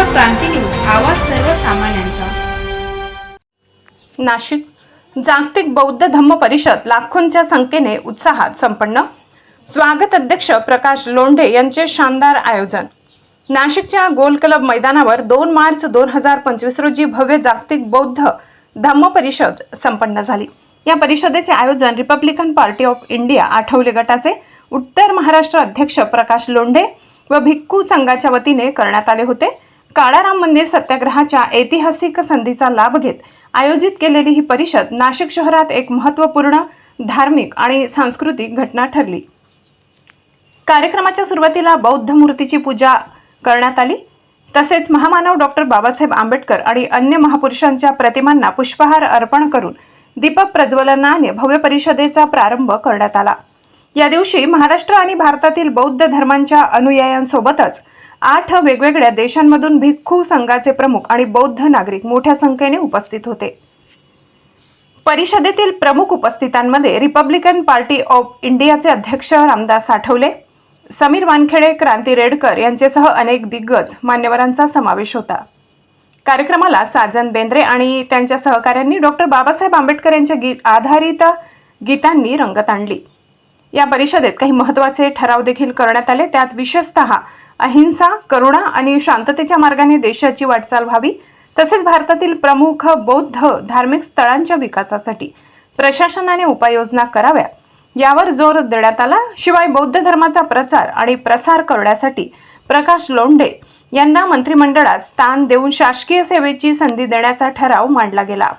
नमस्कार क्रांती न्यूज आवाज सर्वसामान्यांचा. नाशिक. जागतिक बौद्ध धम्म परिषद लाखोंच्या संख्येने उत्साहात संपन्न. स्वागत अध्यक्ष प्रकाश लोंढे यांचे शानदार आयोजन. नाशिकच्या गोल क्लब मैदानावर दोन मार्च दोन हजार पंचवीस रोजी भव्य जागतिक बौद्ध धम्म परिषद संपन्न झाली. या परिषदेचे आयोजन Republican party of India Athawale गटाचे उत्तर महाराष्ट्र अध्यक्ष प्रकाश लोंढे व भिक्खू संघाच्या वतीने करण्यात आले होते. काळाराम मंदिर सत्याग्रहाच्या ऐतिहासिक संधीचा लाभ घेत आयोजित केलेली ही परिषद नाशिक शहरात एक महत्त्वपूर्ण धार्मिक आणि सांस्कृतिक घटना ठरली. कार्यक्रमाच्या सुरुवातीला बौद्ध मूर्तीची पूजा करण्यात आली. तसेच महामानव डॉक्टर बाबासाहेब आंबेडकर आणि अन्य महापुरुषांच्या प्रतिमांना पुष्पहार अर्पण करून दीपक प्रज्वलनाने भव्य परिषदेचा प्रारंभ करण्यात आला. या दिवशी महाराष्ट्र आणि भारतातील बौद्ध धर्मांच्या अनुयायांसोबतच आठ वेगवेगळ्या देशांमधून भिक्खू संघाचे प्रमुख आणि बौद्ध नागरिक मोठ्या संख्येने उपस्थित होते. परिषदेतील प्रमुख उपस्थितांमध्ये रिपब्लिकन पार्टी ऑफ इंडियाचे अध्यक्ष रामदास आठवले समीर वानखेडे क्रांती रेडकर यांचेसह अनेक दिग्गज मान्यवरांचा समावेश होता. कार्यक्रमाला साजन बेंद्रे आणि त्यांच्या सहकाऱ्यांनी डॉक्टर बाबासाहेब आंबेडकर यांच्या गीत आधारित गीतांनी रंगत आणली. या परिषदेत काही महत्त्वाचे ठराव देखील करण्यात आले. त्यात विशेषतः अहिंसा करुणा आणि शांततेच्या मार्गाने देशाची वाटचाल व्हावी. तसेच भारतातील प्रमुख बौद्ध धार्मिक स्थळांच्या विकासासाठी प्रशासनाने उपाययोजना कराव्या. यावर जोर देण्यात आला. शिवाय बौद्ध धर्माचा प्रचार आणि प्रसार करण्यासाठी प्रकाश लोंढे यांना मंत्रिमंडळात स्थान देऊन शासकीय सेवेची संधी देण्याचा ठराव मांडला गेला.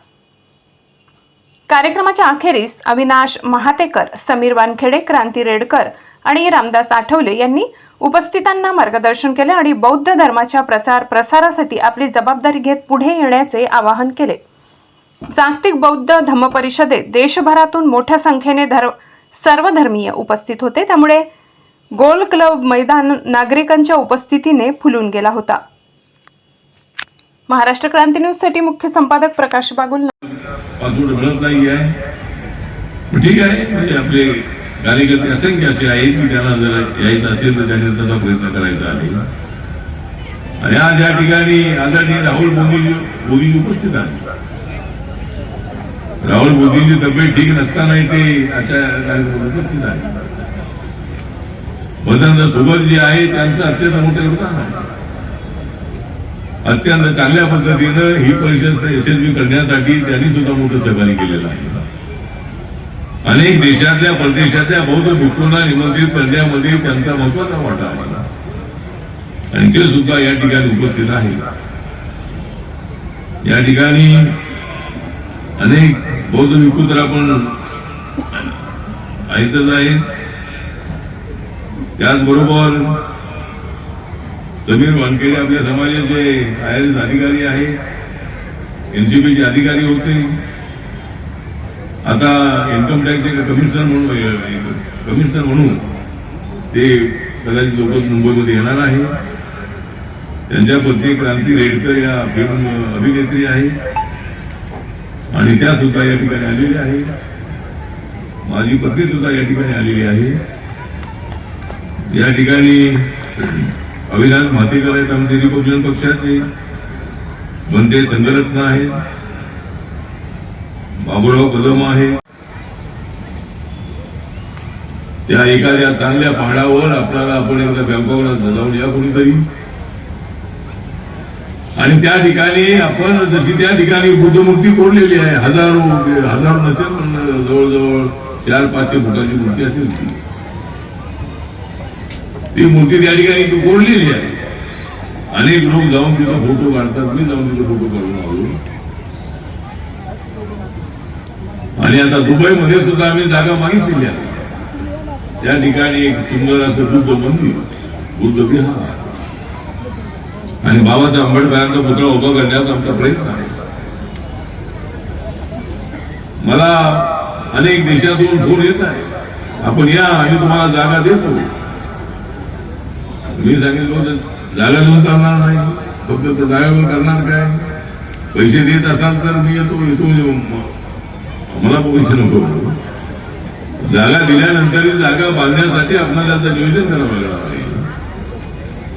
कार्यक्रमाच्या अखेरीस अविनाश महातेकर समीर वानखेडे क्रांती रेडकर आणि रामदास आठवले यांनी उपस्थितांना मार्गदर्शन केले आणि बौद्ध धर्माच्या प्रचार प्रसारासाठी आपली जबाबदारी घेत पुढे येण्याचे आवाहन केले. जागतिक बौद्ध धम्म परिषदेत देशभरातून मोठ्या संख्येने धर्म सर्वधर्मीय उपस्थित होते. त्यामुळे गोल क्लब मैदान नागरिकांच्या उपस्थितीने फुलून गेला होता. महाराष्ट्र क्रांती न्यूजसाठी मुख्य संपादक प्रकाश बागुल. पासपोर्ट मिळत नाही आहे ठीक आहे म्हणजे आपले कार्यकर्ते असंख्य असे आहेत की त्यांना जर यायचं असेल तर त्यांनी तसा प्रयत्न करायचा आहे. आणि आज या ठिकाणी आदरणीय राहुल मोदी मोदी उपस्थित आहेत. राहुल मोदींची तब्येत ठीक नसतानाही ते अशा कार्यक्रमात उपस्थित आहेत. मतदान सोबत जे आहे त्यांचं अत्यंत मोठे योगदान आहे. अत्यंत चांगल्या पद्धतीनं ही परिषद यशस्वी करण्यासाठी त्यांनी सुद्धा मोठं सहकार्य केलेलं आहे. अनेक देशातल्या परदेशातल्या बौद्ध भिक्खूंना निमंत्रित करण्यामध्ये त्यांचा महत्त्वाचा वाटा आहे. आणि ते सुद्धा या ठिकाणी उपस्थित आहे. या ठिकाणी अनेक बौद्ध भिक्खू तर आपण ऐकतच आहे. त्याचबरोबर समीर वानखेडे आपल्या समाजाचे आय एस अधिकारी आहे एनसीबीचे अधिकारी होते. आता इन्कम टॅक्सचे कमिशनर म्हणून कमिशनर म्हणून ते कदाचित लोक मुंबईमध्ये येणार आहे. त्यांच्या पत्नी क्रांती रेडकर या फिल्म अभिनेत्री आहे. आणि त्या सुद्धा या ठिकाणी आलेल्या आहे. माझी पत्नी सुद्धा या ठिकाणी आलेली आहे. या ठिकाणी अविनाश म्हातेकर आहेत आमचे रिपब्लिकन पक्षाचे. बनते संघरत्न आहे. बाबुराव कदम आहे. त्या एखाद्या चांगल्या पहाडावर आपल्याला आपण एकदा बँकावर जाऊन या कुणीतरी. आणि त्या ठिकाणी आपण जशी त्या ठिकाणी बुद्धमूर्ती कोरलेली आहे हजारो हजारो नसेल पण जवळजवळ चार पाचशे फुटाची मूर्ती असेल ती ती मूर्ती त्या ठिकाणी कोरलेली आहे. अनेक लोक जाऊन तिथं फोटो काढतात मी जाऊन तिथे फोटो काढून आलो. आणि आता दुबईमध्ये सुद्धा आम्ही जागा मागितलेली आहे. त्या ठिकाणी एक सुंदर असं बुद्ध मंदिर बुद्ध विहार. आणि बाबासाहेब आंबेडकरांचा पुतळा उभा करण्याचा आमचा प्रयत्न आहे. मला अनेक देशातून फोन येत आहे. आपण या आम्ही तुम्हाला जागा देतो. मी सांगितलं होतं जागा करणार नाही. फक्त तर जागा करणार काय? पैसे देत असाल तर मी येतो येतो मला पैसे नको. जागा दिल्यानंतर जागा बांधण्यासाठी आपल्याला त्याचं नियोजन करावं लागणार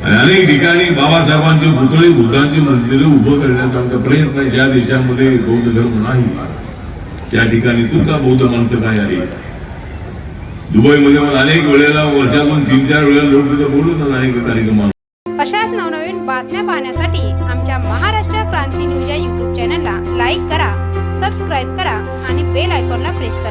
आणि अनेक ठिकाणी बाबासाहेबांचे पुतळे बुद्धांची मंदिरे उभं करण्याचा आमचा प्रयत्न आहे. ज्या देशामध्ये बौद्ध धर्म नाही त्या ठिकाणी तुझा बौद्ध माणसं काय आहे दुबईमध्ये मला अनेक वेळेला वर्षातून तीन चार वेळेला लोक तिथं अनेक कार्यक्रमात अशाच नवनवीन बातम्या पाहण्यासाठी आमच्या महाराष्ट्र क्रांती न्यूज या यूट्यूब चॅनलला लाईक करा सबस्क्राईब करा आणि बेल आयकॉनला प्रेस करा.